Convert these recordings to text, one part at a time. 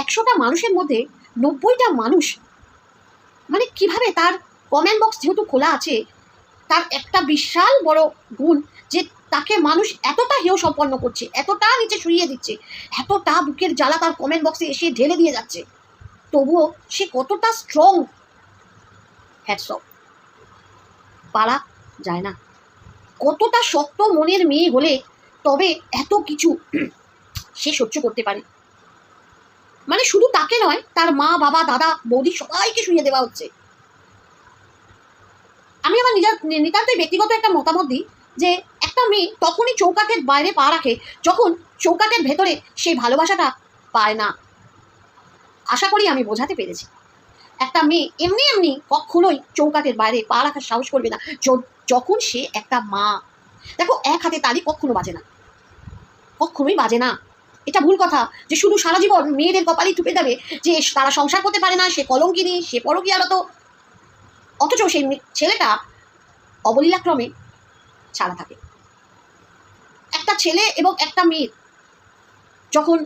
একশোটা মানুষের মধ্যে নব্বইটা মানুষ মানে কীভাবে তার কমেন্ট বক্স যেহেতু খোলা আছে, তার একটা বিশাল বড় গুণ যে তাকে মানুষ এতটা হেয় সম্পন্ন করছে, এতটা নিচে শুইয়ে দিচ্ছে, এতটা বুকের জ্বালা তার কমেন্ট বক্সে এসে ঢেলে দিয়ে যাচ্ছে, তবুও সে কতটা স্ট্রং হ্যাটস পারা যায় না। কতটা শক্ত মনের মেয়ে হলে তবে এত কিছু সে সহ্য করতে পারে। মানে শুধু তাকে নয়, তার মা, বাবা, দাদা, বৌদি সবাইকে শুয়ে দেওয়া হচ্ছে। আমি আমার নিজের নিতান্তই ব্যক্তিগত একটা মতামত দিই, যে একটা মেয়ে তখনই চৌকাঠের বাইরে পা রাখে যখন চৌকাঠের ভেতরে সেই ভালোবাসাটা পায় না। আশা করি আমি বোঝাতে পেরেছি। একটা মেয়ে এমনি এমনি কখনোই চৌকাঠের বাইরে পা রাখার সাহস করবে না যখন সে একটা মা। দেখো, এক হাতে তালি কখনো বাজে না। কখনোই বাজে না। এটা ভুল কথা যে শুধু সারা জীবন মেয়েদের কপালই টুপে যাবে যে তারা সংসার করতে পারে না, সে কলঙ্কিনী, সে পরকীয়ারত অথচ সেই ছেলেটা অবলীলাক্রমে ছাড়া থাকে। একটা ছেলে এবং একটা মেয়ের যখন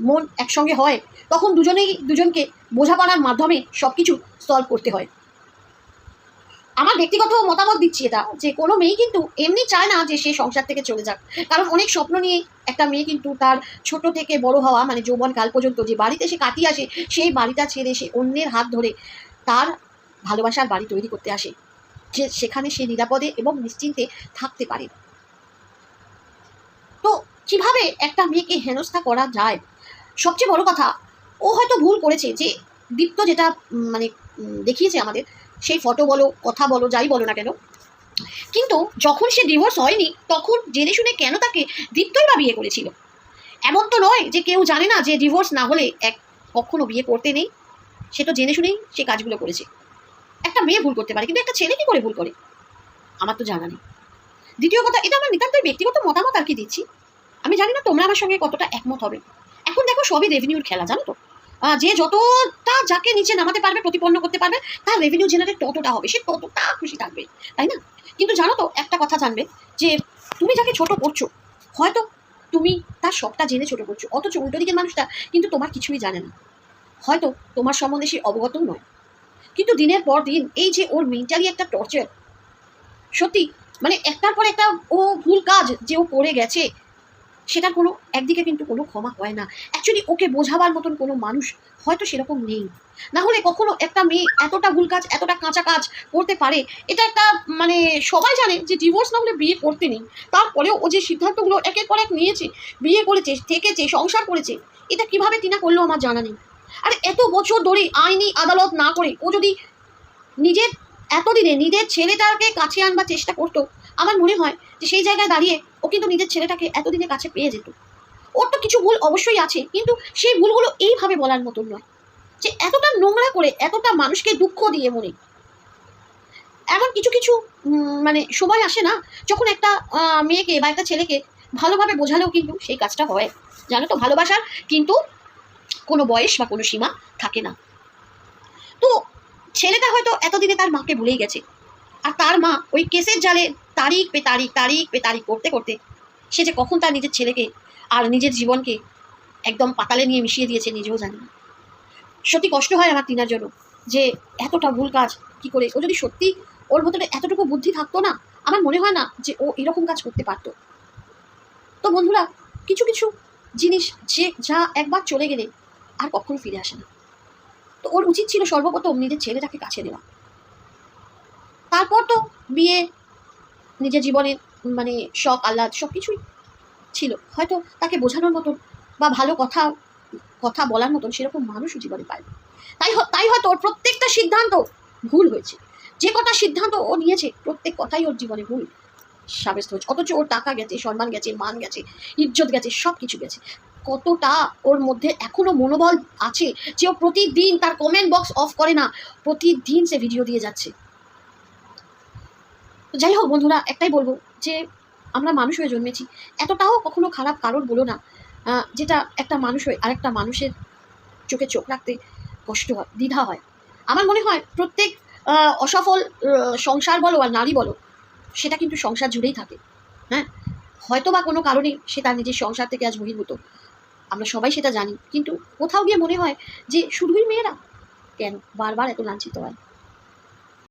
মন একসঙ্গে হয়, তখন দুজনেই দুজনকে বোঝাপড়ার মাধ্যমে সব কিছু সলভ করতে হয়। আমার ব্যক্তিগত মতামত দিচ্ছি এটা, যে কোনো মেয়ে কিন্তু এমনি চায় না যে সে সংসার থেকে চলে যাক। কারণ অনেক স্বপ্ন নিয়ে একটা মেয়ে কিন্তু তার ছোট থেকে বড় হওয়া মানে যৌবন কাল পর্যন্ত যে বাড়িতে সে কাটিয়ে আসে, সেই বাড়িটা ছেড়ে সে অন্যের হাত ধরে তার ভালোবাসার বাড়ি তৈরি করতে আসে। যে সেখানে সে নিরাপদে এবং নিশ্চিন্তে থাকতে পারে। তো কীভাবে একটা মেয়েকে হেনস্থা করা যায়? সবচেয়ে বড় কথা, ও হয়তো ভুল করেছে যে দীপ্ত যেটা মানে দেখিয়েছে আমাদের সেই ফটো বলো, কথা বলো, যাই বলো না কেন। কিন্তু যখন সে ডিভোর্স হয়নি, তখন জেনে শুনে কেন তাকে দীপ্তই বা বিয়ে করেছিল? এমন তো নয় যে কেউ জানে না যে ডিভোর্স না হলে এক কখনো বিয়ে করতে নেই। সে তো জেনে শুনেই সে কাজগুলো করেছে। একটা মেয়ে ভুল করতে পারে, কিন্তু একটা ছেলে কি করে ভুল করে? আমার তো জানা নেই। দ্বিতীয় কথা, এটা আমার নিতান্তই ব্যক্তিগত মতামত আর কি দিচ্ছি। আমি জানি না তোমরা আমার সঙ্গে কতটা একমত হবে। এখন দেখো সবই রেভিনিউর খেলা, জানো তো? যে যতটা যাকে নিচে নামাতে পারবে, প্রতিপন্ন করতে পারবে, তার রেভিনিউ জেনারেট ততটা হবে। সে ততটা খুশি থাকবে, তাই না? কিন্তু জানো তো, একটা কথা জানবে যে, তুমি যাকে ছোট করছ, হয়তো তুমি তার সবটা জেনে ছোট করছ, অথচ উল্টো দিকের মানুষটা কিন্তু তোমার কিছুই জানে না। হয়তো তোমার সম্বন্ধে সে অবগতও নয়। কিন্তু দিনের পর দিন এই যে ওর মেন্টালি একটা টর্চার সত্যি মানে একটার পর একটা ও ভুল কাজ যে ও করে গেছে সেটার কোনো, একদিকে কিন্তু কোনো ক্ষমা হয় না। অ্যাকচুয়ালি ওকে বোঝাবার মতন কোনো মানুষ হয়তো সেরকম নেই। না হলে কখনো একটা মেয়ে এতটা ভুল কাজ, এতটা কাঁচা কাজ করতে পারে, এটা একটা মানে সবাই জানে যে ডিভোর্স না হলে বিয়ে করতে নেই। তারপরেও ও যে সিদ্ধান্তগুলো একের পর এক নিয়েছে, বিয়ে করেছে, থেকেছে, সংসার করেছে, এটা কীভাবে টিনা করল আমার জানা নেই। আর এত বছর ধরে আইনি আদালত না করে ও যদি নিজের, এতদিনে নিজের ছেলেটাকে কাছে আনবার চেষ্টা করতো, আমার মনে হয় যে সেই জায়গায় দাঁড়িয়ে ও কিন্তু নিজের ছেলেটাকে এতদিনে কাছে পেয়ে যেত। ওর তো কিছু ভুল অবশ্যই আছে, কিন্তু সেই ভুলগুলো এইভাবে বলার মতন নয়। যে এতটা নোংরা করে এতটা মানুষকে দুঃখ দিয়ে মনে এমন কিছু কিছু মানে সময় আসে না, যখন একটা মেয়েকে বা একটা ছেলেকে ভালোভাবে বোঝালেও কিন্তু সেই কাজটা হয়। জানো তো, ভালোবাসার কিন্তু কোনো বয়স বা কোনো সীমা থাকে না। তো ছেলেটা হয়তো এতদিনে তার মাকে ভুলেই গেছে। আর তার মা ওই কেসের জালে তারিখ পে তারিখ তারিখ পে তারিখ করতে করতে সে যে কখন তার নিজের ছেলেকে আর নিজের জীবনকে একদম পাতালে নিয়ে মিশিয়ে দিয়েছে নিজেও জানি না। সত্যি কষ্ট হয় আমার তিনার জন্য যে এতটা ভুল কাজ কি করে, ও যদি সত্যি ওর ভেতরে এতটুকু বুদ্ধি থাকতো না, আমার মনে হয় না যে ও এরকম কাজ করতে পারতো। তো বন্ধুরা, কিছু কিছু জিনিস যে যা একবার চলে গেলে আর কখনো ফিরে আসে না। তো ওর উচিত ছিল সর্বপ্রথম নিজের ছেলেটাকে কাছে নেওয়া। তারপর তো বিয়ে নিজের জীবনে মানে শখ, আহ্লাদ সব কিছুই ছিল। হয়তো তাকে বোঝানোর মতন বা ভালো কথা কথা বলার মতন সেরকম মানুষও জীবনে পায় তাই তাই হয়তো ওর প্রত্যেকটা সিদ্ধান্ত ভুল হয়েছে। যে কটা সিদ্ধান্ত ও নিয়েছে, প্রত্যেক কথাই ওর জীবনে ভুল সাব্যস্ত হয়েছে। অথচ ওর টাকা গেছে, সম্মান গেছে, মান গেছে, ইজ্জত গেছে সব কিছু গেছে। কতটা ওর মধ্যে এখনও মনোবল আছে যে ও প্রতিদিন তার কমেন্ট বক্স অফ করে না, প্রতিদিন সে ভিডিও দিয়ে যাচ্ছে। তো যাই হোক বন্ধুরা, একটাই বলব যে আমরা মানুষ হয়ে জন্মেছি। এতটাও কখনো খারাপ কারোর বলো না যেটা একটা মানুষ হয়ে আরেকটা মানুষের চোখে চোখ রাখতে কষ্ট হয়, দ্বিধা হয়। আমার মনে হয় প্রত্যেক অসফল সংসার বলো আর নারী বলো, সেটা কিন্তু সংসার জুড়েই থাকে। হ্যাঁ? হয়তো বা কোনো কারণে সে তার নিজের সংসার থেকে আজ বহির্ভূত। আমরা সবাই সেটা জানি। কিন্তু কোথাও গিয়ে মনে হয় যে শুধুই মেয়েরা? কেন? বারবার এত লাঞ্ছিত হয়।